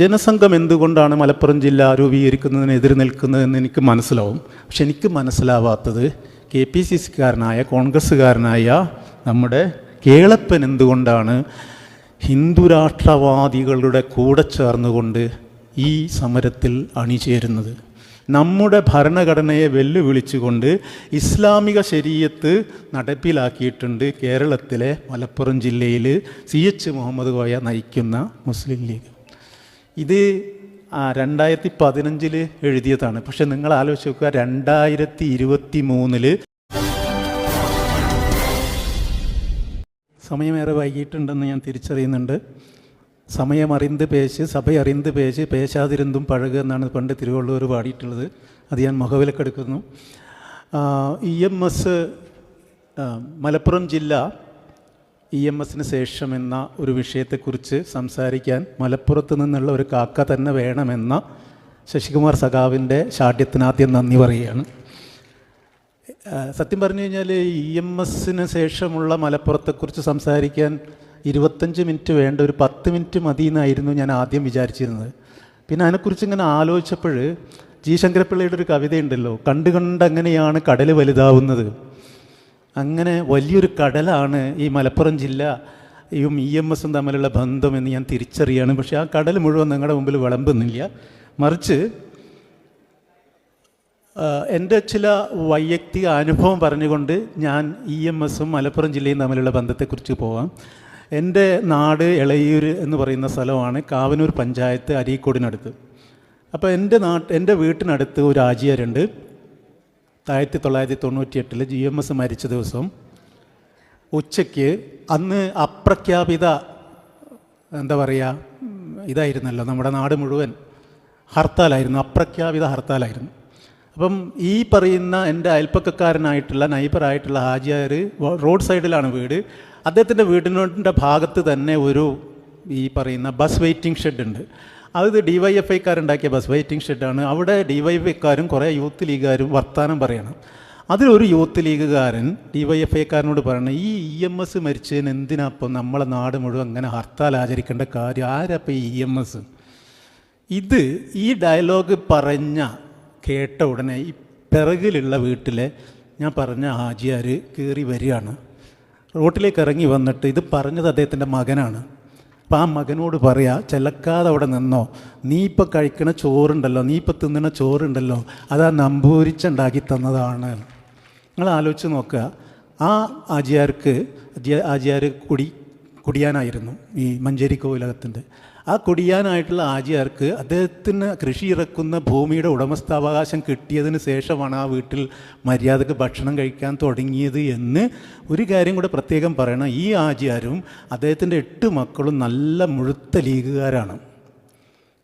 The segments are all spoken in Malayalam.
ജനസംഘം എന്തുകൊണ്ടാണ് മലപ്പുറം ജില്ല രൂപീകരിക്കുന്നതിന് എതിർ നിൽക്കുന്നതെന്ന് എനിക്ക് മനസ്സിലാവും. പക്ഷെ എനിക്ക് മനസ്സിലാവാത്തത് കെ പി സി സിക്കാരനായ കോൺഗ്രസ്സുകാരനായ നമ്മുടെ കേളപ്പൻ എന്തുകൊണ്ടാണ് ഹിന്ദുരാഷ്ട്രവാദികളുടെ കൂടെ ചേർന്നുകൊണ്ട് ഈ സമരത്തിൽ അണിചേരുന്നത്? നമ്മുടെ ഭരണഘടനയെ വെല്ലുവിളിച്ചുകൊണ്ട് ഇസ്ലാമിക ശരീരത്ത് നടപ്പിലാക്കിയിട്ടുണ്ട് കേരളത്തിലെ മലപ്പുറം ജില്ലയിൽ സി എച്ച് മുഹമ്മദ് കോയ നയിക്കുന്ന മുസ്ലിം ലീഗ്. ഇത് രണ്ടായിരത്തി പതിനഞ്ചിൽ എഴുതിയതാണ്. പക്ഷെ നിങ്ങൾ ആലോചിച്ച് നോക്കുക രണ്ടായിരത്തി ഇരുപത്തി മൂന്നിൽ സമയമേറെ വൈകിട്ടുണ്ടെന്ന് ഞാൻ തിരിച്ചറിയുന്നുണ്ട്. സമയം അറിന്ത് പേശ് സഭ അറിന്ത് പേശ് പേശാതിരുന്തും പഴകുക എന്നാണ് പണ്ട് തിരുവള്ളൂർ പാടിയിട്ടുള്ളത്. അത് ഞാൻ മുഖവിലക്കെടുക്കുന്നു. ഇ എം എസ് മലപ്പുറം ജില്ല ഇ എം എസിന് ശേഷം എന്ന ഒരു വിഷയത്തെക്കുറിച്ച് സംസാരിക്കാൻ മലപ്പുറത്ത് നിന്നുള്ള ഒരു കാക്ക തന്നെ വേണമെന്ന ശശികുമാർ സഖാവിന്റെ ഷാഠ്യത്തിനാദ്യം നന്ദി പറയുകയാണ്. സത്യം പറഞ്ഞു കഴിഞ്ഞാൽ ഇ എം എസിന് ശേഷമുള്ള മലപ്പുറത്തെക്കുറിച്ച് സംസാരിക്കാൻ ഇരുപത്തഞ്ച് മിനിറ്റ് വേണ്ട ഒരു പത്ത് മിനിറ്റ് മതി എന്നായിരുന്നു ഞാൻ ആദ്യം വിചാരിച്ചിരുന്നത്. പിന്നെ അതിനെക്കുറിച്ച് ഇങ്ങനെ ആലോചിച്ചപ്പോൾ ജി. ശങ്കരപ്പിള്ളയുടെ ഒരു കവിതയുണ്ടല്ലോ കണ്ടു കണ്ടങ്ങനെയാണ് കടൽ വലുതാവുന്നത്. അങ്ങനെ വലിയൊരു കടലാണ് ഈ മലപ്പുറം ജില്ല യും ഇ എം എസും തമ്മിലുള്ള ബന്ധം എന്ന് ഞാൻ തിരിച്ചറിയാണ്. പക്ഷേ ആ കടൽ മുഴുവൻ നിങ്ങളുടെ മുമ്പിൽ വിളമ്പുന്നില്ല. മറിച്ച് എന്റെ ചില വൈയക്തിക അനുഭവം പറഞ്ഞുകൊണ്ട് ഞാൻ ഇ എം എസും മലപ്പുറം ജില്ലയും തമ്മിലുള്ള ബന്ധത്തെക്കുറിച്ച് പോവാം. എന്റെ നാട് ഇളയൂര് എന്ന് പറയുന്ന സ്ഥലമാണ് കാവനൂർ പഞ്ചായത്ത് അരീക്കോടിനടുത്ത്. അപ്പോൾ എന്റെ നാട്ട് എന്റെ വീട്ടിനടുത്ത് ഒരു ആചാര്യണ്ട് ആയിരത്തി തൊള്ളായിരത്തി തൊണ്ണൂറ്റി എട്ടിൽ ജി എം എസ് മരിച്ച ദിവസം ഉച്ചയ്ക്ക് അന്ന് അപ്രഖ്യാപിത എന്താ പറയുക ഇതായിരുന്നല്ലോ നമ്മുടെ നാട് മുഴുവൻ ഹർത്താലായിരുന്നു അപ്രഖ്യാപിത ഹർത്താലായിരുന്നു. അപ്പം ഈ പറയുന്ന എന്റെ അയൽപ്പക്കക്കാരനായിട്ടുള്ള നൈബറായിട്ടുള്ള ഹാജിയാർ റോഡ് സൈഡിലാണ് വീട്. അദ്ദേഹത്തിന്റെ വീടിന്റെ ഭാഗത്ത് തന്നെ ഒരു ഈ പറയുന്ന ബസ് വെയിറ്റിംഗ് ഷെഡ് ഉണ്ട് അത് ഡി വൈ എഫ് ഐക്കാരുണ്ടാക്കിയ ബസ് വെയിറ്റിംഗ് ഷെഡാണ് അവിടെ ഡി വൈ എഫ് ഐക്കാരും കുറേ യൂത്ത് ലീഗുകാരും വർത്തമാനം പറയണം. അതിലൊരു യൂത്ത് ലീഗുകാരൻ ഡി വൈ എഫ് ഐക്കാരനോട് പറയണം ഈ ഇ എം എസ് മരിച്ചതിന് എന്തിനാ ഇപ്പം നമ്മളെ നാട് മുഴുവൻ അങ്ങനെ ഹർത്താൽ ആചരിക്കേണ്ട കാര്യം? ആരപ്പം ഈ ഇ എം എസ് ഇത് ഈ ഡയലോഗ് പറഞ്ഞ കേട്ട ഉടനെ ഈ പിറകിലുള്ള വീട്ടിലെ ഞാൻ പറഞ്ഞ ഹാജിയാർ കയറി വരികയാണ്. റോട്ടിലേക്ക് ഇറങ്ങി വന്നിട്ട് ഇത് പറഞ്ഞത് അദ്ദേഹത്തിന്റെ മകനാണ്. അപ്പം ആ മകനോട് പറയാ ചെലക്കാതെ അവിടെ നിന്നോ. നീ ഇപ്പം കഴിക്കണ ചോറുണ്ടല്ലോ നീ ഇപ്പം തിന്നണ ചോറുണ്ടല്ലോ അത് ആ നമ്പൂരിച്ചുണ്ടാക്കി തന്നതാണ്. നിങ്ങൾ ആലോചിച്ച് നോക്കുക. ആ ആജിയാർക്ക് ആജിയാർ കുടി കുടിയാനായിരുന്നു ഈ മഞ്ചേരി കോവിലകത്തിന്റെ. ആ കുടിയാനായിട്ടുള്ള ആചാർക്ക് അദ്ദേഹത്തിന് കൃഷി ഇറക്കുന്ന ഭൂമിയുടെ ഉടമസ്ഥാവകാശം കിട്ടിയതിന് ശേഷമാണ് ആ വീട്ടിൽ മര്യാദയ്ക്ക് ഭക്ഷണം കഴിക്കാൻ തുടങ്ങിയത് എന്ന് ഒരു കാര്യം കൂടെ പ്രത്യേകം പറയണം. ഈ ആചാരും അദ്ദേഹത്തിന്റെ എട്ട് മക്കളും നല്ല മുഴുത്ത ലീഗുകാരാണ്.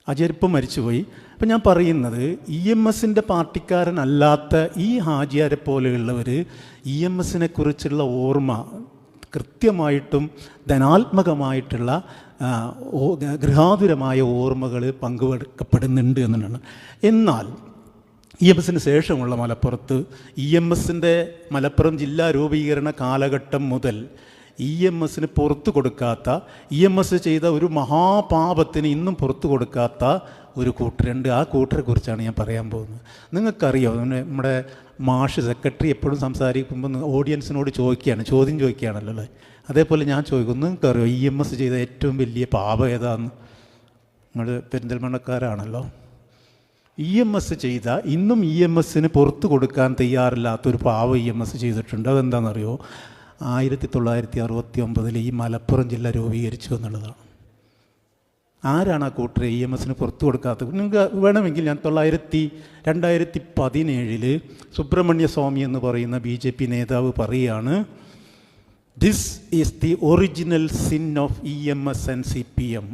ആചാരിപ്പം മരിച്ചുപോയി. അപ്പം ഞാൻ പറയുന്നത് ഇ എം എസിന്റെ പാർട്ടിക്കാരനല്ലാത്ത ഈ ഹാജിയാരെ പോലെയുള്ളവർ ഇ എം എസിനെ കുറിച്ചുള്ള ഓർമ്മ കൃത്യമായിട്ടും ധനാത്മകമായിട്ടുള്ള ഗൃഹാതുരമായ ഓർമ്മകൾ പങ്കുവെക്കപ്പെടുന്നുണ്ട് എന്നാണ് എന്നാൽ ഇ എം എസിന് ശേഷമുള്ള മലപ്പുറത്ത് ഇ എം എസിന്റെ മലപ്പുറം ജില്ലാ രൂപീകരണ കാലഘട്ടം മുതൽ ഇ എം എസിന് പുറത്തു കൊടുക്കാത്ത ഇ എം എസ് ചെയ്ത ഒരു മഹാപാപത്തിന് ഇന്നും പുറത്തു കൊടുക്കാത്ത ഒരു കൂട്ടരുണ്ട് ആ കൂട്ടരെ കുറിച്ചാണ് ഞാൻ പറയാൻ പോകുന്നത്. നിങ്ങൾക്കറിയോ നമ്മുടെ മാഷ് സെക്രട്ടറി എപ്പോഴും സംസാരിക്കുമ്പോൾ ഓഡിയൻസിനോട് ചോദിക്കുകയാണ് ചോദ്യം ചോദിക്കുകയാണല്ലോ അല്ലേ? അതേപോലെ ഞാൻ ചോദിക്കും നിങ്ങൾക്കറിയോ ഇ എം എസ് ചെയ്ത ഏറ്റവും വലിയ പാപം ഏതാന്ന്? നിങ്ങൾ പെരിന്തൽമണ്ണക്കാരാണല്ലോ. ഇ എം എസ് ചെയ്ത ഇന്നും ഇ എം എസിന് പുറത്തു കൊടുക്കാൻ തയ്യാറില്ലാത്തൊരു പാവ ഇ എം എസ് ചെയ്തിട്ടുണ്ട്. അതെന്താണെന്നറിയോ ആയിരത്തി തൊള്ളായിരത്തി അറുപത്തി ഒമ്പതിൽ ഈ മലപ്പുറം ജില്ല രൂപീകരിച്ചു എന്നുള്ളതാണ്. ആരാണ് ആ കൂട്ടർ ഇ എം എസിന് പുറത്തു കൊടുക്കാത്തത്? നിങ്ങൾക്ക് വേണമെങ്കിൽ ഞാൻ തൊള്ളായിരത്തി രണ്ടായിരത്തി പതിനേഴിൽ സുബ്രഹ്മണ്യ സ്വാമി എന്ന് പറയുന്ന ബി ജെ പി നേതാവ് പറയുകയാണ് this is the original sin of E M S and C P M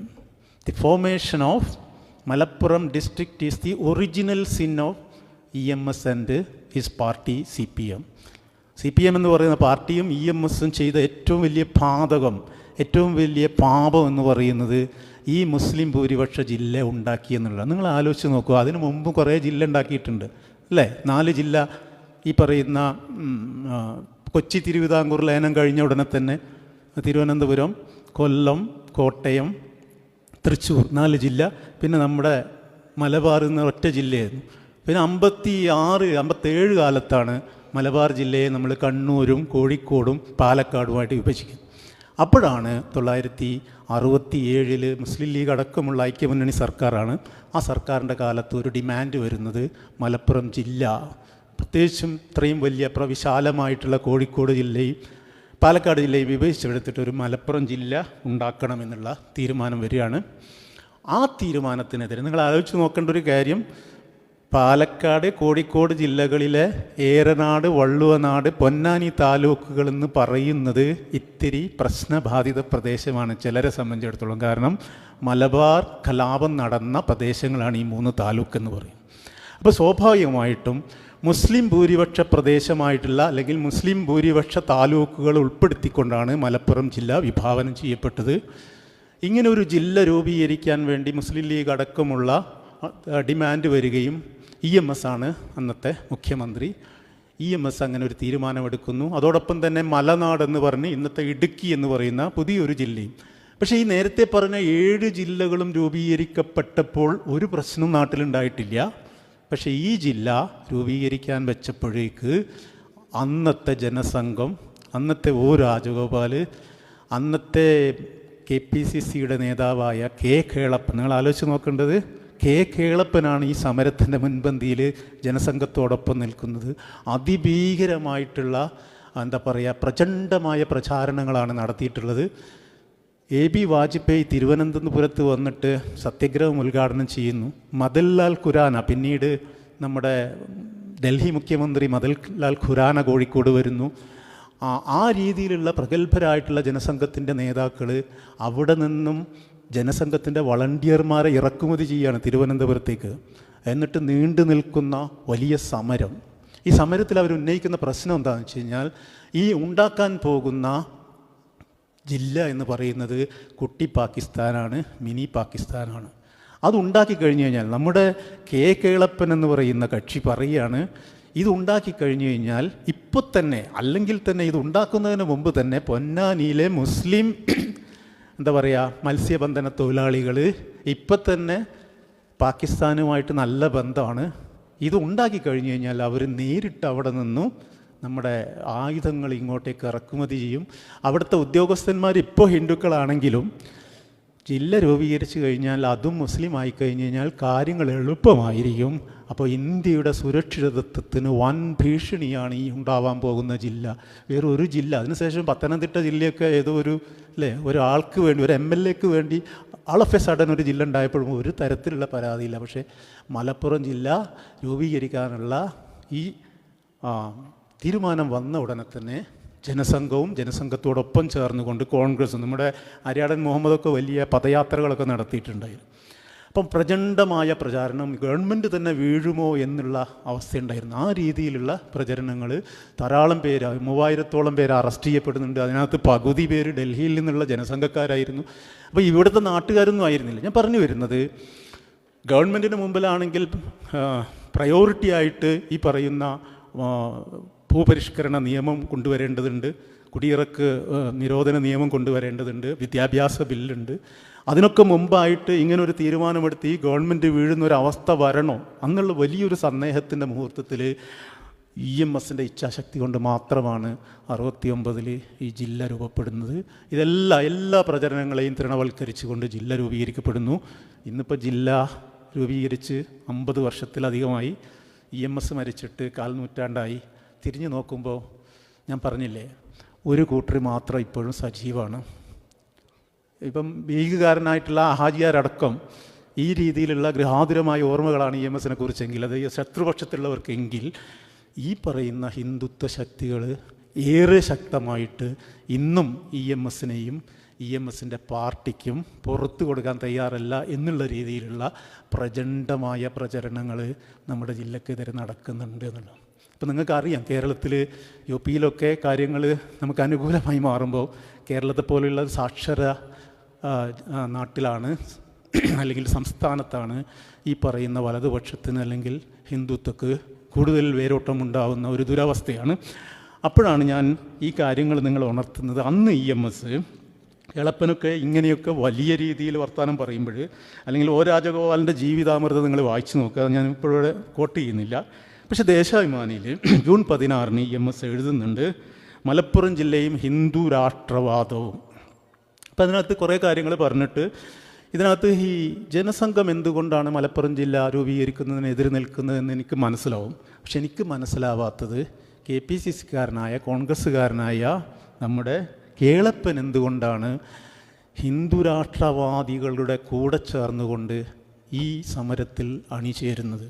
the formation of Malappuram district is the original sin of E M S and his party C P M C P M എന്ന് പറയുന്ന പാർട്ടിയും ഇ എം എസും ചെയ്ത ഏറ്റവും വലിയ പാതകം ഏറ്റവും വലിയ പാപം എന്ന് പറയുന്നത് ഈ മുസ്ലിം ഭൂരിപക്ഷ ജില്ല ഉണ്ടാക്കി എന്നുള്ളത് നിങ്ങൾ ആലോചിച്ച് നോക്കുക അതിനു മുമ്പ് കുറേ ജില്ല ഉണ്ടാക്കിയിട്ടുണ്ട് അല്ലേ? നാല് ജില്ല ഈ പറയുന്ന കൊച്ചി തിരുവിതാംകൂർ ലയനം കഴിഞ്ഞ ഉടനെ തന്നെ തിരുവനന്തപുരം കൊല്ലം കോട്ടയം തൃശ്ശൂർ നാല് ജില്ല. പിന്നെ നമ്മുടെ മലബാർ എന്ന ഒറ്റ ജില്ലയായിരുന്നു. പിന്നെ അമ്പത്തി ആറ് അമ്പത്തേഴ് കാലത്താണ് മലബാർ ജില്ലയെ നമ്മൾ കണ്ണൂരും കോഴിക്കോടും പാലക്കാടുമായിട്ട് വിഭജിക്കും. അപ്പോഴാണ് തൊള്ളായിരത്തി അറുപത്തി ഏഴിൽ മുസ്ലിം ലീഗ് അടക്കമുള്ള ഐക്യമുന്നണി സർക്കാരാണ്. ആ സർക്കാരിന്റെ കാലത്ത് ഒരു ഡിമാൻഡ് വരുന്നത് മലപ്പുറം ജില്ല. പ്രത്യേകിച്ചും ഇത്രയും വലിയ പ്രവിശാലമായിട്ടുള്ള കോഴിക്കോട് ജില്ലയും പാലക്കാട് ജില്ലയും വിഭജിച്ചെടുത്തിട്ട് ഒരു മലപ്പുറം ജില്ല ഉണ്ടാക്കണമെന്നുള്ള തീരുമാനം വരികയാണ്. ആ തീരുമാനത്തിനെതിരെ നിങ്ങൾ ആലോചിച്ച് നോക്കേണ്ട ഒരു കാര്യം പാലക്കാട് കോഴിക്കോട് ജില്ലകളിലെ ഏറനാട് വള്ളുവനാട് പൊന്നാനി താലൂക്കുകൾ എന്ന് പറയുന്നത് ഇത്തിരി പ്രശ്നബാധിത പ്രദേശമാണ് ചിലരെ സംബന്ധിച്ചിടത്തോളം. കാരണം മലബാർ കലാപം നടന്ന പ്രദേശങ്ങളാണ് ഈ മൂന്ന് താലൂക്ക് എന്ന് പറയും. അപ്പോൾ സ്വാഭാവികമായിട്ടും മുസ്ലിം ഭൂരിപക്ഷ പ്രദേശമായിട്ടുള്ള അല്ലെങ്കിൽ മുസ്ലിം ഭൂരിപക്ഷ താലൂക്കുകൾ ഉൾപ്പെടുത്തിക്കൊണ്ടാണ് മലപ്പുറം ജില്ല വിഭാവനം ചെയ്യപ്പെട്ടത്. ഇങ്ങനൊരു ജില്ല രൂപീകരിക്കാൻ വേണ്ടി മുസ്ലിം ലീഗ് അടക്കമുള്ള ഡിമാൻഡ് വരികയും ഇ എം എസ് ആണ് അന്നത്തെ മുഖ്യമന്ത്രി. ഇ എം എസ് അങ്ങനെ ഒരു തീരുമാനമെടുക്കുന്നു. അതോടൊപ്പം തന്നെ മലനാട് എന്ന് പറഞ്ഞ് ഇന്നത്തെ ഇടുക്കി എന്ന് പറയുന്ന പുതിയൊരു ജില്ലയും. പക്ഷേ ഈ നേരത്തെ പറഞ്ഞ ഏഴ് ജില്ലകളും രൂപീകരിക്കപ്പെട്ടപ്പോൾ ഒരു പ്രശ്നം നാട്ടിലുണ്ടായിട്ടില്ല. പക്ഷേ ഈ ജില്ല രൂപീകരിക്കാൻ വെച്ചപ്പോഴേക്ക് അന്നത്തെ ജനസംഘം അന്നത്തെ ഒ രാജഗോപാൽ അന്നത്തെ കെ പി സി സിയുടെ നേതാവായ കെ കേളപ്പൻ നിങ്ങൾ ആലോചിച്ച് നോക്കേണ്ടത് കെ കേളപ്പനാണ് ഈ സമരത്തിന്റെ മുൻപന്തിയിൽ ജനസംഘത്തോടൊപ്പം നിൽക്കുന്നത്. അതിഭീകരമായിട്ടുള്ള എന്താ പറയുക പ്രചണ്ഡമായ പ്രചാരണങ്ങളാണ് നടത്തിയിട്ടുള്ളത്. എ ബി വാജ്പേയി തിരുവനന്തപുരത്ത് വന്നിട്ട് സത്യഗ്രഹം ഉദ്ഘാടനം ചെയ്യുന്നു. മദൻലാൽ ഖുരാന പിന്നീട് നമ്മുടെ ഡൽഹി മുഖ്യമന്ത്രി മദൻലാൽ ഖുരാന കോഴിക്കോട് വരുന്നു. ആ രീതിയിലുള്ള പ്രഗത്ഭരായിട്ടുള്ള ജനസംഘത്തിന്റെ നേതാക്കൾ അവിടെ നിന്നും ജനസംഘത്തിന്റെ വളണ്ടിയർമാരെ ഇറക്കുമതി ചെയ്യുകയാണ് തിരുവനന്തപുരത്തേക്ക്. എന്നിട്ട് നീണ്ടു നിൽക്കുന്ന വലിയ സമരം. ഈ സമരത്തിൽ അവർ ഉന്നയിക്കുന്ന പ്രശ്നം എന്താണെന്ന് വെച്ച് കഴിഞ്ഞാൽ ഈ ഉണ്ടാക്കാൻ പോകുന്ന ജില്ല എന്ന് പറയുന്നത് കുട്ടി പാകിസ്ഥാനാണ് മിനി പാകിസ്ഥാനാണ്. അതുണ്ടാക്കി കഴിഞ്ഞു കഴിഞ്ഞാൽ നമ്മുടെ കെ കേളപ്പൻ എന്ന് പറയുന്ന കക്ഷി പറയുകയാണ് ഇതുണ്ടാക്കി കഴിഞ്ഞു കഴിഞ്ഞാൽ ഇപ്പോൾ തന്നെ അല്ലെങ്കിൽ തന്നെ ഇത് ഉണ്ടാക്കുന്നതിന് മുമ്പ് തന്നെ പൊന്നാനിയിലെ മുസ്ലിം എന്താ പറയുക മത്സ്യബന്ധന തൊഴിലാളികൾ ഇപ്പം തന്നെ പാകിസ്ഥാനുമായിട്ട് നല്ല ബന്ധമാണ്. ഇത് ഉണ്ടാക്കി കഴിഞ്ഞു കഴിഞ്ഞാൽ അവർ നേരിട്ട് അവിടെ നിന്നും നമ്മുടെ ആയുധങ്ങൾ ഇങ്ങോട്ടേക്ക് ഇറക്കുമതി ചെയ്യും. അവിടുത്തെ ഉദ്യോഗസ്ഥന്മാർ ഇപ്പോൾ ഹിന്ദുക്കളാണെങ്കിലും ജില്ല രൂപീകരിച്ചു കഴിഞ്ഞാൽ അതും മുസ്ലിം ആയി കഴിഞ്ഞ് കഴിഞ്ഞാൽ കാര്യങ്ങൾ എളുപ്പമായിരിക്കും. അപ്പോൾ ഇന്ത്യയുടെ സുരക്ഷിതത്വത്തിന് വൻ ഭീഷണിയാണ് ഈ ഉണ്ടാവാൻ പോകുന്ന ജില്ല. വേറെ ഒരു ജില്ല. അതിനുശേഷം പത്തനംതിട്ട ജില്ലയൊക്കെ ഏതോ ഒരു അല്ലേ ഒരാൾക്ക് വേണ്ടി ഒരു എം എൽ എക്ക് വേണ്ടി അളഫെ സഡൻ ഒരു ജില്ല ഉണ്ടായപ്പോഴും ഒരു തരത്തിലുള്ള പരാതിയില്ല. പക്ഷേ മലപ്പുറം ജില്ല രൂപീകരിക്കാനുള്ള ഈ തീരുമാനം വന്ന ഉടനെ തന്നെ ജനസംഘവും ജനസംഘത്തോടൊപ്പം ചേർന്നുകൊണ്ട് കോൺഗ്രസ് നമ്മുടെ അരിയാടൻ മുഹമ്മദൊക്കെ വലിയ പദയാത്രകളൊക്കെ നടത്തിയിട്ടുണ്ടായിരുന്നു. അപ്പം പ്രചണ്ഡമായ പ്രചാരണം ഗവൺമെന്റ് തന്നെ വീഴുമോ എന്നുള്ള അവസ്ഥയുണ്ടായിരുന്നു. ആ രീതിയിലുള്ള പ്രചരണങ്ങൾ ധാരാളം പേര് മൂവായിരത്തോളം പേര് അറസ്റ്റ് ചെയ്യപ്പെടുന്നുണ്ട്. അതിനകത്ത് പകുതി പേര് ഡൽഹിയിൽ നിന്നുള്ള ജനസംഘക്കാരായിരുന്നു. അപ്പോൾ ഇവിടുത്തെ നാട്ടുകാരൊന്നും ആയിരുന്നില്ല. ഞാൻ പറഞ്ഞു വരുന്നത് ഗവൺമെന്റിന് മുമ്പിലാണെങ്കിൽ പ്രയോറിറ്റി ആയിട്ട് ഈ പറയുന്ന ഭൂപരിഷ്കരണ നിയമം കൊണ്ടുവരേണ്ടതുണ്ട് കുടിയിറക്ക് നിരോധന നിയമം കൊണ്ടുവരേണ്ടതുണ്ട് വിദ്യാഭ്യാസ ബില്ലുണ്ട്. അതിനൊക്കെ മുമ്പായിട്ട് ഇങ്ങനൊരു തീരുമാനമെടുത്ത് ഈ ഗവൺമെന്റ് വീഴുന്ന ഒരു അവസ്ഥ വരണോ എന്നുള്ള വലിയൊരു സന്ദേഹത്തിന്റെ മുഹൂർത്തത്തിൽ ഇ എം എസിന്റെ ഇച്ഛാശക്തി കൊണ്ട് മാത്രമാണ് അറുപത്തി ഒമ്പതിൽ ഈ ജില്ല രൂപപ്പെടുന്നത്. ഇതെല്ലാം എല്ലാ പ്രചരണങ്ങളെയും തൃണവൽക്കരിച്ചുകൊണ്ട് ജില്ല രൂപീകരിക്കപ്പെടുന്നു. ഇന്നിപ്പോൾ ജില്ല രൂപീകരിച്ച് അമ്പത് വർഷത്തിലധികമായി ഇ എം എസ് മരിച്ചിട്ട് കാൽ നൂറ്റാണ്ടായി തിരിഞ്ഞു നോക്കുമ്പോൾ ഞാൻ പറഞ്ഞില്ലേ ഒരു കൂട്ടർ മാത്രം ഇപ്പോഴും സജീവമാണ് ഇപ്പം ലീഗുകാരനായിട്ടുള്ള അഹാജിയാരടക്കം ഈ രീതിയിലുള്ള ഗൃഹാതുരമായ ഓർമ്മകളാണ് ഇ എം എസിനെ കുറിച്ചെങ്കിൽ അത് ശത്രുപക്ഷത്തുള്ളവർക്കെങ്കിൽ ഈ പറയുന്ന ഹിന്ദുത്വ ശക്തികൾ ഏറെ ശക്തമായിട്ട് ഇന്നും ഇ എം എസിനെയും ഇ എം എസിന്റെ പാർട്ടിക്കും പുറത്തു കൊടുക്കാൻ തയ്യാറല്ല എന്നുള്ള രീതിയിലുള്ള പ്രചണ്ഡമായ പ്രചരണങ്ങൾ നമ്മുടെ ജില്ലക്കെതിരെ നടക്കുന്നുണ്ട് എന്നുള്ളത്. ഇപ്പം നിങ്ങൾക്കറിയാം കേരളത്തിൽ യു പിയിലൊക്കെ കാര്യങ്ങൾ നമുക്ക് അനുകൂലമായി മാറുമ്പോൾ കേരളത്തെ പോലെയുള്ള സാക്ഷര നാട്ടിലാണ് അല്ലെങ്കിൽ സംസ്ഥാനത്താണ് ഈ പറയുന്ന വലതുപക്ഷത്തിന് അല്ലെങ്കിൽ ഹിന്ദുത്വക്ക് കൂടുതൽ വേരോട്ടം ഉണ്ടാകുന്ന ഒരു ദുരവസ്ഥയാണ്. അപ്പോഴാണ് ഞാൻ ഈ കാര്യങ്ങൾ നിങ്ങൾ ഉണർത്തുന്നത്. അന്ന് ഇ എം എസ് എളപ്പനൊക്കെ ഇങ്ങനെയൊക്കെ വലിയ രീതിയിൽ വർത്തമാനം പറയുമ്പോൾ അല്ലെങ്കിൽ ഓ രാജഗോപാലിന്റെ ജീവിതാമൃതം നിങ്ങൾ വായിച്ചു നോക്കുക. ഞാൻ ഇപ്പോഴും കോട്ട് ചെയ്യുന്നില്ല. പക്ഷേ ദേശാഭിമാനിയിൽ ജൂൺ പതിനാറിന് ഇ എം എസ് എഴുതുന്നുണ്ട് മലപ്പുറം ജില്ലയും ഹിന്ദു രാഷ്ട്രവാദവും. അപ്പം അതിനകത്ത് കുറേ കാര്യങ്ങൾ പറഞ്ഞിട്ട് ഇതിനകത്ത് ഈ ജനസംഘം എന്തുകൊണ്ടാണ് മലപ്പുറം ജില്ല രൂപീകരിക്കുന്നതിന് എതിര് നിൽക്കുന്നതെന്ന് എനിക്ക് മനസ്സിലാവും. പക്ഷെ എനിക്ക് മനസ്സിലാവാത്തത് കെ പി സി സിക്കാരനായ കോൺഗ്രസ്സുകാരനായ നമ്മുടെ കേളപ്പൻ എന്തുകൊണ്ടാണ് ഹിന്ദു രാഷ്ട്രവാദികളുടെ കൂടെ ചേർന്നുകൊണ്ട് ഈ സമരത്തിൽ അണിചേരുന്നത്?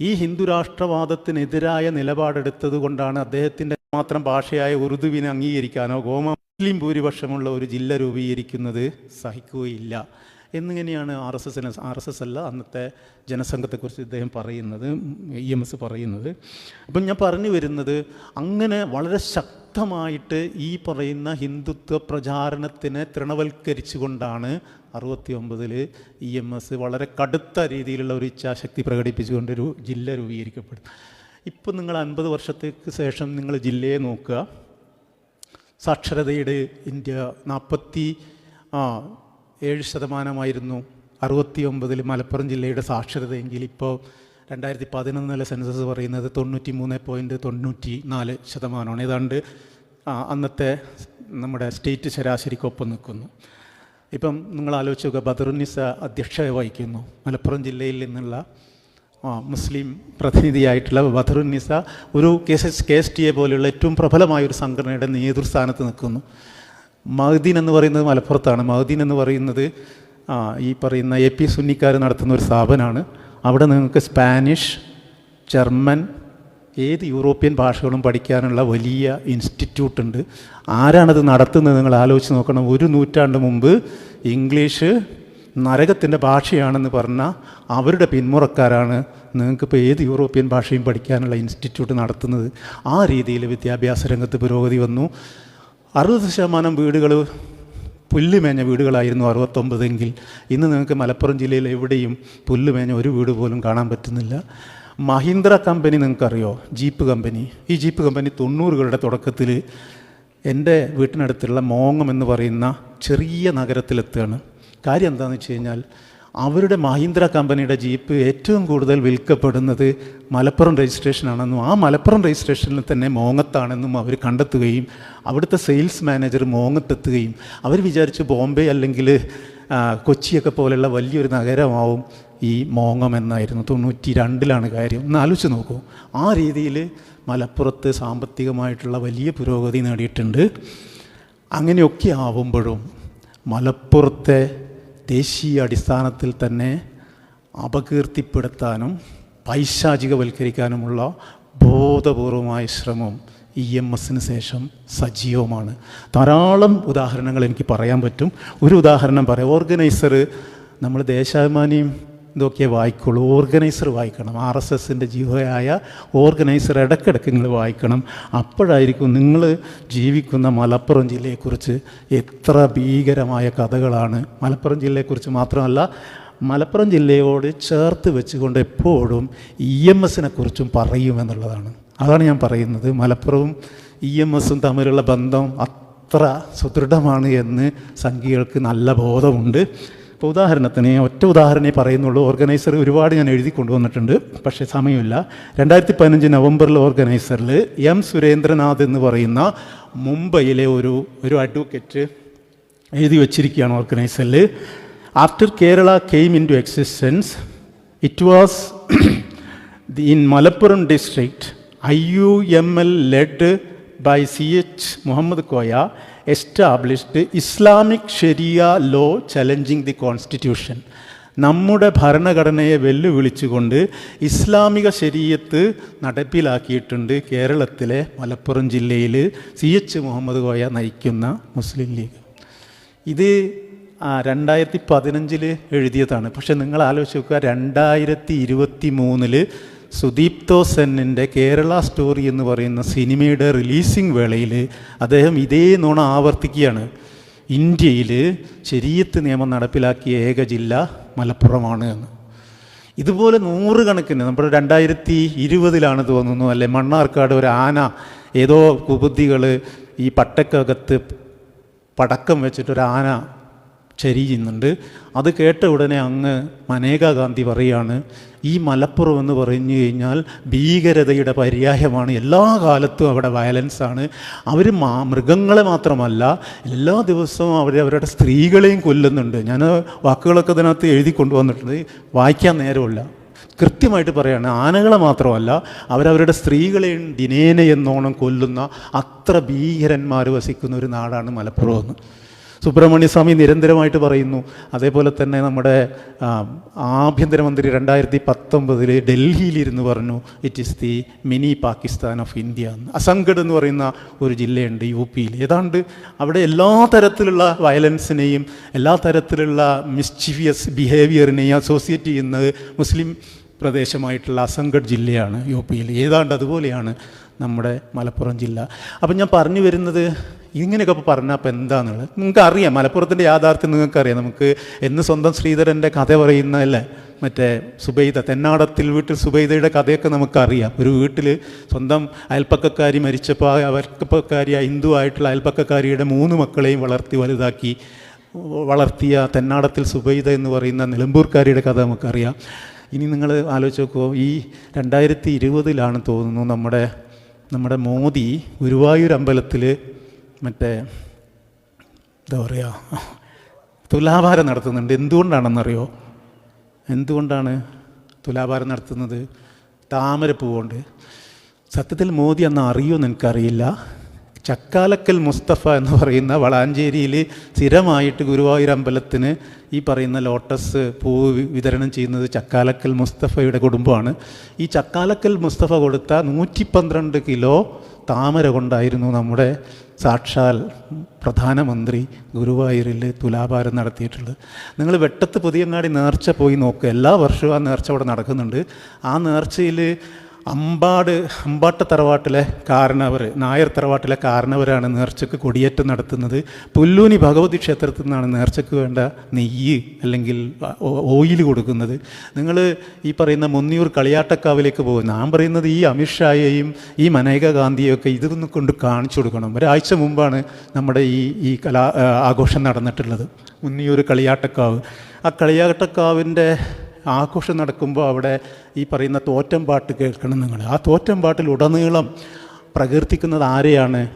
ഈ ഹിന്ദു രാഷ്ട്രവാദത്തിനെതിരായ നിലപാടെടുത്തത് കൊണ്ടാണ് അദ്ദേഹത്തിന്റെ മാത്രം ഭാഷയായ ഉറുദുവിനെ അംഗീകരിക്കാനോ ഗോമ മുസ്ലിം ഭൂരിപക്ഷമുള്ള ഒരു ജില്ല രൂപീകരിക്കുന്നത് സഹിക്കുകയില്ല. എന്നിങ്ങനെയാണ് ആർ എസ് എസിനെ ആർ എസ് എസ് അല്ല അന്നത്തെ ജനസംഘത്തെക്കുറിച്ച് ഇദ്ദേഹം പറയുന്നത് ഇ എം എസ് പറയുന്നത്. അപ്പം ഞാൻ പറഞ്ഞു വരുന്നത് അങ്ങനെ വളരെ ശക്തമായിട്ട് ഈ പറയുന്ന ഹിന്ദുത്വ പ്രചാരണത്തിനെ തൃണവൽക്കരിച്ചുകൊണ്ടാണ് അറുപത്തി ഒമ്പതിൽ ഇ എം എസ് വളരെ കടുത്ത രീതിയിലുള്ള ഒരു ഇച്ഛാശക്തി പ്രകടിപ്പിച്ചുകൊണ്ട് ഒരു ജില്ല രൂപീകരിക്കപ്പെടും ഇപ്പം നിങ്ങൾ അൻപത് വർഷത്തേക്ക് ശേഷം നിങ്ങൾ ജില്ലയെ നോക്കുക. സാക്ഷരതയുടെ ഇന്ത്യ നാൽപ്പത്തി ഏഴ് ശതമാനമായിരുന്നു അറുപത്തി ഒമ്പതിൽ മലപ്പുറം ജില്ലയുടെ സാക്ഷരതയെങ്കിൽ ഇപ്പോൾ രണ്ടായിരത്തി പതിനൊന്നിലെ സെൻസസ് പറയുന്നത് തൊണ്ണൂറ്റി മൂന്ന് പോയിന്റ് തൊണ്ണൂറ്റി നാല് ശതമാനമാണ്. ഏതാണ്ട് അന്നത്തെ നമ്മുടെ സ്റ്റേറ്റ് ശരാശരിക്കൊപ്പം നിൽക്കുന്നു. ഇപ്പം നിങ്ങൾ ആലോചിച്ച് നോക്കുക ബദറുന്നിസ അധ്യക്ഷയെ വഹിക്കുന്നു. മലപ്പുറം ജില്ലയിൽ നിന്നുള്ള മുസ്ലിം പ്രതിനിധിയായിട്ടുള്ള ബദറുന്നിസ ഒരു K S K S T A പോലെയുള്ള ഏറ്റവും പ്രബലമായ ഒരു സംഘടനയുടെ നേതൃസ്ഥാനത്ത് നിൽക്കുന്നു. മഹദീൻ എന്ന് പറയുന്നത് മലപ്പുറത്താണ്. മഹദീൻ എന്ന് പറയുന്നത് ഈ പറയുന്ന എ പി സുന്നിക്കാർ നടത്തുന്ന ഒരു സ്ഥാപനമാണ്. അവിടെ നിങ്ങൾക്ക് സ്പാനിഷ് ജർമ്മൻ ഏത് യൂറോപ്യൻ ഭാഷകളും പഠിക്കാനുള്ള വലിയ ഇൻസ്റ്റിറ്റ്യൂട്ട് ഉണ്ട്. ആരാണത് നടത്തുന്നത് നിങ്ങൾ ആലോചിച്ച് നോക്കണം. ഒരു നൂറ്റാണ്ട് മുമ്പ് ഇംഗ്ലീഷ് നരകത്തിന്റെ ഭാഷയാണെന്ന് പറഞ്ഞാൽ അവരുടെ പിന്മുറക്കാരാണ് നിങ്ങൾക്കിപ്പോൾ ഏത് യൂറോപ്യൻ ഭാഷയും പഠിക്കാനുള്ള ഇൻസ്റ്റിറ്റ്യൂട്ട് നടത്തുന്നത്. ആ രീതിയിൽ വിദ്യാഭ്യാസ രംഗത്ത് പുരോഗതി വന്നു. അറുപത് ശതമാനം വീടുകൾ പുല്ലുമേഞ്ഞ വീടുകളായിരുന്നു അറുപത്തൊമ്പതെങ്കിൽ ഇന്ന് നിങ്ങൾക്ക് മലപ്പുറം ജില്ലയിൽ എവിടെയും പുല്ലുമേഞ്ഞ ഒരു വീട് പോലും കാണാൻ പറ്റുന്നില്ല. മഹീന്ദ്ര കമ്പനി നിങ്ങൾക്കറിയോ? Jeep company. ഈ ജീപ്പ് കമ്പനി തൊണ്ണൂറുകളുടെ തുടക്കത്തിൽ എന്റെ വീട്ടിനടുത്തുള്ള മോങ്ങം എന്ന് പറയുന്ന ചെറിയ നഗരത്തിലെത്തുകയാണ്. കാര്യം എന്താണെന്ന് വെച്ച് കഴിഞ്ഞാൽ അവരുടെ മഹീന്ദ്ര കമ്പനിയുടെ ജീപ്പ് ഏറ്റവും കൂടുതൽ വിൽക്കപ്പെടുന്നത് മലപ്പുറം രജിസ്ട്രേഷനാണെന്നും ആ മലപ്പുറം രജിസ്ട്രേഷനിൽ തന്നെ മോങ്ങത്താണെന്നും അവർ കണ്ടെത്തുകയും അവിടുത്തെ സെയിൽസ് മാനേജർ മോങ്ങത്തെത്തുകയും അവർ വിചാരിച്ചു ബോംബെ അല്ലെങ്കിൽ കൊച്ചിയൊക്കെ പോലെയുള്ള വലിയൊരു നഗരമാവും ഈ മോങ്ങം എന്നായിരുന്നു. തൊണ്ണൂറ്റി രണ്ടിലാണ് കാര്യം. ഒന്ന് ആലോചിച്ച് നോക്കൂ. ആ രീതിയിൽ മലപ്പുറത്ത് സാമ്പത്തികമായിട്ടുള്ള വലിയ പുരോഗതി നേടിയിട്ടുണ്ട്. അങ്ങനെയൊക്കെ ആവുമ്പോഴും മലപ്പുറത്തെ ദേശീയ അടിസ്ഥാനത്തിൽ തന്നെ അപകീർത്തിപ്പെടുത്താനും പൈശാചികവൽക്കരിക്കാനുമുള്ള ബോധപൂർവമായ ശ്രമം ഇ എം എസിന് ശേഷം സജീവമാണ്. ധാരാളം ഉദാഹരണങ്ങൾ എനിക്ക് പറയാൻ പറ്റും. ഒരു ഉദാഹരണം പറയാം. ഓർഗനൈസർ നമ്മൾ ദേശാഭിമാനിയും ഇതൊക്കെ വായിക്കുള്ളൂ. ഓർഗനൈസർ വായിക്കണം. ആർ എസ് എസിന്റെ ജീവയായ ഓർഗനൈസർ ഇടയ്ക്കിടയ്ക്ക് നിങ്ങൾ വായിക്കണം. അപ്പോഴായിരിക്കും നിങ്ങൾ ജീവിക്കുന്ന മലപ്പുറം ജില്ലയെക്കുറിച്ച് എത്ര ഭീകരമായ കഥകളാണ്. മലപ്പുറം ജില്ലയെക്കുറിച്ച് മാത്രമല്ല മലപ്പുറം ജില്ലയോട് ചേർത്ത് വെച്ചുകൊണ്ട് എപ്പോഴും ഇ എം എസിനെ കുറിച്ചും പറയുമെന്നുള്ളതാണ് അതാണ് ഞാൻ പറയുന്നത്. മലപ്പുറവും ഇ എം എസും തമ്മിലുള്ള ബന്ധം അത്ര സുദൃഢമാണ് എന്ന് സംഘികൾക്ക് നല്ല ബോധമുണ്ട്. ഇപ്പോൾ ഉദാഹരണത്തിന് ഒറ്റ ഉദാഹരണമേ പറയുന്നുള്ളൂ. ഓർഗനൈസർ ഒരുപാട് ഞാൻ എഴുതി കൊണ്ടുവന്നിട്ടുണ്ട്. പക്ഷേ സമയമില്ല. രണ്ടായിരത്തി പതിനഞ്ച് നവംബറിൽ ഓർഗനൈസറിൽ എം സുരേന്ദ്രനാഥ് എന്ന് പറയുന്ന മുംബൈയിലെ ഒരു ഒരു അഡ്വക്കേറ്റ് എഴുതി വച്ചിരിക്കുകയാണ് ഓർഗനൈസറിൽ. After Kerala came into existence it was the in Malappuram district I U M L led by C H Muhammad Koya. Established Islamic sharia law challenging the constitution നമ്മുടെ ഭരണഘടനയെ വെല്ലുവിളിച്ചുകൊണ്ട് ഇസ്ലാമിക ശരീരത്ത് നടപ്പിലാക്കിയിട്ടുണ്ട് കേരളത്തിലെ മലപ്പുറം ജില്ലയിൽ സി എച്ച് മുഹമ്മദ് കോയ നയിക്കുന്ന മുസ്ലിം ലീഗ്. ഇത് രണ്ടായിരത്തി പതിനഞ്ചിൽ എഴുതിയതാണ്. പക്ഷേ നിങ്ങൾ ആലോചിച്ച് നോക്കുക രണ്ടായിരത്തി ഇരുപത്തി മൂന്നിൽ സുദീപ്തോ സെന്നിന്റെ കേരള സ്റ്റോറി എന്ന് പറയുന്ന സിനിമയുടെ റിലീസിംഗ് വേളയിൽ അദ്ദേഹം ഇതേ നുണ ആവർത്തിക്കുകയാണ്. ഇന്ത്യയിൽ ശരീരത്ത് നിയമം നടപ്പിലാക്കിയ ഏക ജില്ല മലപ്പുറമാണ് എന്ന്. ഇതുപോലെ നൂറുകണക്കിന് നമ്മുടെ രണ്ടായിരത്തി ഇരുപതിലാണ് തോന്നുന്നു അല്ലെ മണ്ണാർക്കാട് ഒരു ആന ഏതോ കുബുദ്ധികൾ ഈ പട്ടക്കകത്ത് പടക്കം വെച്ചിട്ടൊരു ആന ചരിയുന്നുണ്ട് അത് കേട്ട ഉടനെ അങ്ങ് മനേകാ ഗാന്ധി പറയാണ് ഈ മലപ്പുറം എന്ന് പറഞ്ഞു കഴിഞ്ഞാൽ ഭീകരതയുടെ പര്യായമാണ്. എല്ലാ കാലത്തും അവിടെ വയലൻസാണ് അവർ മാ മൃഗങ്ങളെ മാത്രമല്ല എല്ലാ ദിവസവും അവർ അവരുടെ സ്ത്രീകളെയും കൊല്ലുന്നുണ്ട്. ഞാൻ വാക്കുകളൊക്കെ ഇതിനകത്ത് എഴുതി കൊണ്ടുവന്നിട്ടുണ്ട്. വായിക്കാൻ നേരമില്ല കൃത്യമായിട്ട് പറയാണ് ആനകളെ മാത്രമല്ല അവരവരുടെ സ്ത്രീകളെയും ദിനേന എന്നോണം കൊല്ലുന്ന അത്ര ഭീകരന്മാർ വസിക്കുന്ന ഒരു നാടാണ് മലപ്പുറം എന്ന്. സുബ്രഹ്മണ്യ സ്വാമി നിരന്തരമായിട്ട് പറയുന്നു. അതേപോലെ തന്നെ നമ്മുടെ ആഭ്യന്തരമന്ത്രി രണ്ടായിരത്തി പത്തൊമ്പതിൽ ഡൽഹിയിലിരുന്ന് പറഞ്ഞു it is the mini Pakistan of India എന്ന്. അസംഗഡ് എന്ന് പറയുന്ന ഒരു ജില്ലയുണ്ട് യു പിയിൽ. ഏതാണ്ട് അവിടെ എല്ലാ തരത്തിലുള്ള വയലൻസിനെയും എല്ലാ തരത്തിലുള്ള മിസ്ചീവിയസ് ബിഹേവിയറിനെയും അസോസിയേറ്റ് ചെയ്യുന്നത് മുസ്ലിം പ്രദേശമായിട്ടുള്ള അസംഗഡ് ജില്ലയാണ് യു പിയിൽ. ഏതാണ്ട് അതുപോലെയാണ് നമ്മുടെ മലപ്പുറം ജില്ല. അപ്പം ഞാൻ പറഞ്ഞു വരുന്നത് ഇങ്ങനെയൊക്കെ ഇപ്പോൾ പറഞ്ഞാൽ അപ്പോൾ എന്താണെന്നുള്ളത് നിങ്ങൾക്ക് അറിയാം മലപ്പുറത്തിന്റെ യാഥാർത്ഥ്യം നിങ്ങൾക്കറിയാം. നമുക്ക് എന്ന് സ്വന്തം ശ്രീധരന്റെ കഥ പറയുന്നതല്ലേ മറ്റേ സുബൈദ തെന്നാടത്തിൽ വീട്ടിൽ സുബൈദയുടെ കഥയൊക്കെ നമുക്കറിയാം. ഒരു വീട്ടിൽ സ്വന്തം അയൽപ്പക്കക്കാരി മരിച്ചപ്പോൾ ആ അയൽപ്പക്കക്കാരി ഹിന്ദു ആയിട്ടുള്ള അയൽപ്പക്കക്കാരിയുടെ മൂന്ന് മക്കളെയും വളർത്തി വലുതാക്കി വളർത്തിയ തെന്നാടത്തിൽ സുബൈദ എന്ന് പറയുന്ന നിലമ്പൂർക്കാരിയുടെ കഥ നമുക്കറിയാം. ഇനി നിങ്ങൾ ആലോചിച്ച് നോക്കുമോ ഈ രണ്ടായിരത്തി ഇരുപതിലാണ് തോന്നുന്നു നമ്മുടെ നമ്മുടെ മോദി ഗുരുവായൂർ അമ്പലത്തിൽ മറ്റേ എന്താ പറയുക തുലാഭാരം നടത്തുന്നുണ്ട്. എന്തുകൊണ്ടാണെന്നറിയോ? എന്തുകൊണ്ടാണ് തുലാഭാരം നടത്തുന്നത്? താമര കൊണ്ട് സത്യത്തിൽ മോദി അന്ന് അറിയുമെന്ന് എനിക്കറിയില്ല. ചക്കാലക്കൽ മുസ്തഫ എന്ന് പറയുന്ന വളാഞ്ചേരിയിൽ സ്ഥിരമായിട്ട് ഗുരുവായൂർ അമ്പലത്തിന് ഈ പറയുന്ന ലോട്ടസ് പൂവ് വിതരണം ചെയ്യുന്നത് ചക്കാലക്കൽ മുസ്തഫയുടെ കുടുംബമാണ്. ഈ ചക്കാലക്കൽ മുസ്തഫ കൊടുത്ത നൂറ്റി പന്ത്രണ്ട് കിലോ താമര കൊണ്ടായിരുന്നു നമ്മുടെ സാക്ഷാൽ പ്രധാനമന്ത്രി ഗുരുവായൂരിൽ തുലാഭാരം നടത്തിയിട്ടുള്ളത് നിങ്ങൾ വെട്ടത്ത് പുതിയങ്ങാടി നേർച്ച പോയി നോക്കുക എല്ലാ വർഷവും ആ നേർച്ച അവിടെ നടക്കുന്നുണ്ട്. ആ നേർച്ചയിൽ അമ്പാട് അമ്പാട്ട് തറവാട്ടിലെ കാരണവർ നായർ തറവാട്ടിലെ കാരണവരാണ് നേർച്ചക്ക് കൊടിയേറ്റം നടത്തുന്നത്. പുല്ലൂനി ഭഗവതി ക്ഷേത്രത്തിൽ നിന്നാണ് നേർച്ചക്ക് വേണ്ട നെയ്യ് അല്ലെങ്കിൽ ഓയിൽ കൊടുക്കുന്നത്. നിങ്ങൾ ഈ പറയുന്ന മുന്നിയൂർ കളിയാട്ടക്കാവിലേക്ക് പോകും ഞാൻ പറയുന്നത് ഈ അമിത്ഷായെയും ഈ മനേക ഗാന്ധിയെയും ഒക്കെ ഇതൊന്നും കൊണ്ട് കാണിച്ചു കൊടുക്കണം. ഒരാഴ്ച മുമ്പാണ് നമ്മുടെ ഈ ഈ കലാ ആഘോഷം നടന്നിട്ടുള്ളത്. മുന്നിയൂർ കളിയാട്ടക്കാവ്. ആ കളിയാട്ടക്കാവിന്റെ ആഘോഷം നടക്കുമ്പോൾ അവിടെ ഈ പറയുന്ന തോറ്റം പാട്ട് കേൾക്കണം നിങ്ങൾ. ആ തോറ്റം പാട്ടിൽ ഉടനീളം പ്രകീർത്തിക്കുന്നത് ആരെയാണ്?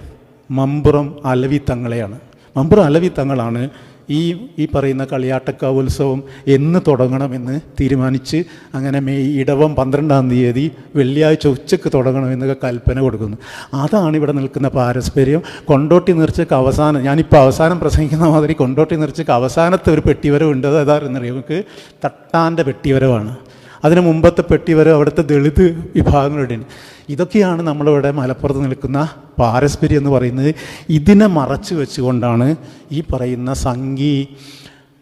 മമ്പുറം അലവി തങ്ങളെയാണ്. മമ്പുറം അലവി തങ്ങളാണ് ഈ ഈ പറയുന്ന കളിയാട്ടക്കാവ് ഉത്സവം എന്ന് തുടങ്ങണമെന്ന് തീരുമാനിച്ച് അങ്ങനെ മെയ് ഇടവം പന്ത്രണ്ടാം തീയതി വെള്ളിയാഴ്ച ഉച്ചയ്ക്ക് തുടങ്ങണമെന്നൊക്കെ കൽപ്പന കൊടുക്കുന്നു. അതാണ് ഇവിടെ നിൽക്കുന്ന പാരസ്പര്യം. കൊണ്ടോട്ടി നിർച്ചക്ക് അവസാനം ഞാനിപ്പോൾ അവസാനം പ്രസംഗിക്കുന്ന മാതിരി കൊണ്ടോട്ടി നിർച്ചക്ക് അവസാനത്തെ ഒരു പെട്ടിവരവുണ്ട്. അത് എന്നറിയാം നമുക്ക് തട്ടാന്റെ പെട്ടിവരവാണ്. അതിന് മുമ്പത്തെ പെട്ടി വരെ അവിടുത്തെ ദളിത് വിഭാഗങ്ങളുടെയാണ്. ഇതൊക്കെയാണ് നമ്മളിവിടെ മലപ്പുറത്ത് നിൽക്കുന്ന പാരസ്പര്യം എന്ന് പറയുന്നത്. ഇതിനെ മറച്ചു വെച്ചുകൊണ്ടാണ് ഈ പറയുന്ന സംഗി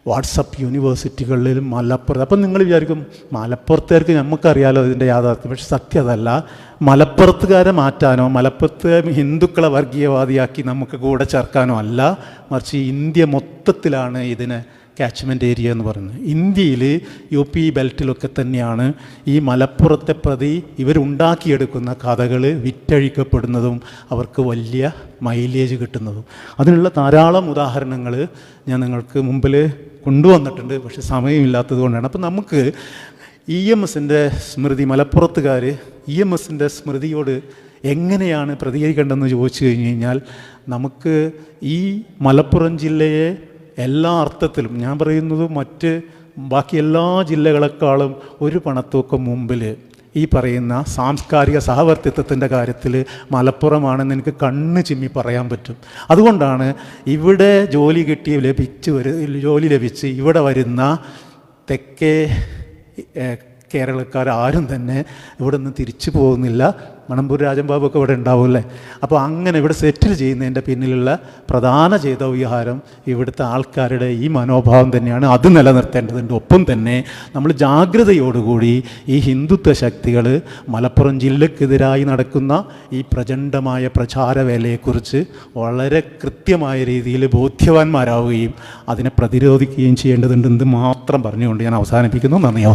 വാട്സപ്പ് യൂണിവേഴ്സിറ്റികളിലും മലപ്പുറത്ത്. അപ്പം നിങ്ങൾ വിചാരിക്കും മലപ്പുറത്തുകാർക്ക് നമുക്കറിയാലോ ഇതിന്റെ യാഥാർത്ഥ്യം. പക്ഷെ സത്യം അതല്ല. മലപ്പുറത്തുകാരെ മാറ്റാനോ മലപ്പുറത്ത് ഹിന്ദുക്കളെ വർഗീയവാദിയാക്കി നമുക്ക് കൂടെ ചേർക്കാനോ അല്ല. മറിച്ച് ഇന്ത്യ മൊത്തത്തിലാണ് ഇതിനെ കാച്ച്മെന്റ് ഏരിയ എന്ന് പറയുന്നത്. ഇന്ത്യയിൽ യു പി ബെൽറ്റിലൊക്കെ തന്നെയാണ് ഈ മലപ്പുറത്തെ പ്രതി ഇവരുണ്ടാക്കിയെടുക്കുന്ന കഥകൾ വിറ്റഴിക്കപ്പെടുന്നതും അവർക്ക് വലിയ മൈലേജ് കിട്ടുന്നതും. അതിനുള്ള ധാരാളം ഉദാഹരണങ്ങൾ ഞാൻ നിങ്ങൾക്ക് മുമ്പിൽ കൊണ്ടുവന്നിട്ടുണ്ട്. പക്ഷെ സമയമില്ലാത്തത് കൊണ്ടാണ്. അപ്പം നമുക്ക് ഇ എം എസിന്റെ സ്മൃതി മലപ്പുറത്തുകാർ ഇ എം എസിന്റെ സ്മൃതിയോട് എങ്ങനെയാണ് പ്രതികരിക്കേണ്ടതെന്ന് ചോദിച്ചു കഴിഞ്ഞ് കഴിഞ്ഞാൽ നമുക്ക് ഈ മലപ്പുറം ജില്ലയെ എല്ലാ അർത്ഥത്തിലും ഞാൻ പറയുന്നത് മറ്റ് ബാക്കി എല്ലാ ജില്ലകളെക്കാളും ഒരു പണത്തൂക്കം മുമ്പിൽ ഈ പറയുന്ന സാംസ്കാരിക സഹവർത്തിത്വത്തിന്റെ കാര്യത്തിൽ മലപ്പുറമാണെന്ന് എനിക്ക് കണ്ണ് ചിമ്മി പറയാൻ പറ്റും. അതുകൊണ്ടാണ് ഇവിടെ ജോലി കിട്ടി ലഭിച്ച് ജോലി ലഭിച്ച് ഇവിടെ വരുന്ന തെക്കേ കേരളക്കാർ ആരും തന്നെ ഇവിടെ നിന്ന് തിരിച്ചു പോകുന്നില്ല. മണമ്പൂർ രാജൻബാബൊക്കെ ഇവിടെ ഉണ്ടാവുമല്ലേ? അപ്പോൾ അങ്ങനെ ഇവിടെ സെറ്റിൽ ചെയ്യുന്നതിന്റെ പിന്നിലുള്ള പ്രധാന ചെയ്തവ്യവഹാരം ഇവിടുത്തെ ആൾക്കാരുടെ ഈ മനോഭാവം തന്നെയാണ്. അത് നിലനിർത്തേണ്ടതുണ്ട്. ഒപ്പം തന്നെ നമ്മൾ ജാഗ്രതയോടുകൂടി ഈ ഹിന്ദുത്വ ശക്തികൾ മലപ്പുറം ജില്ലക്കെതിരായി നടക്കുന്ന ഈ പ്രചണ്ഡമായ പ്രചാരവേലയെക്കുറിച്ച് വളരെ കൃത്യമായ രീതിയിൽ ബോധ്യവാന്മാരാവുകയും അതിനെ പ്രതിരോധിക്കുകയും ചെയ്യേണ്ടതുണ്ടെന്ന് മാത്രം പറഞ്ഞുകൊണ്ട് ഞാൻ അവസാനിപ്പിക്കുന്നു. നന്ദി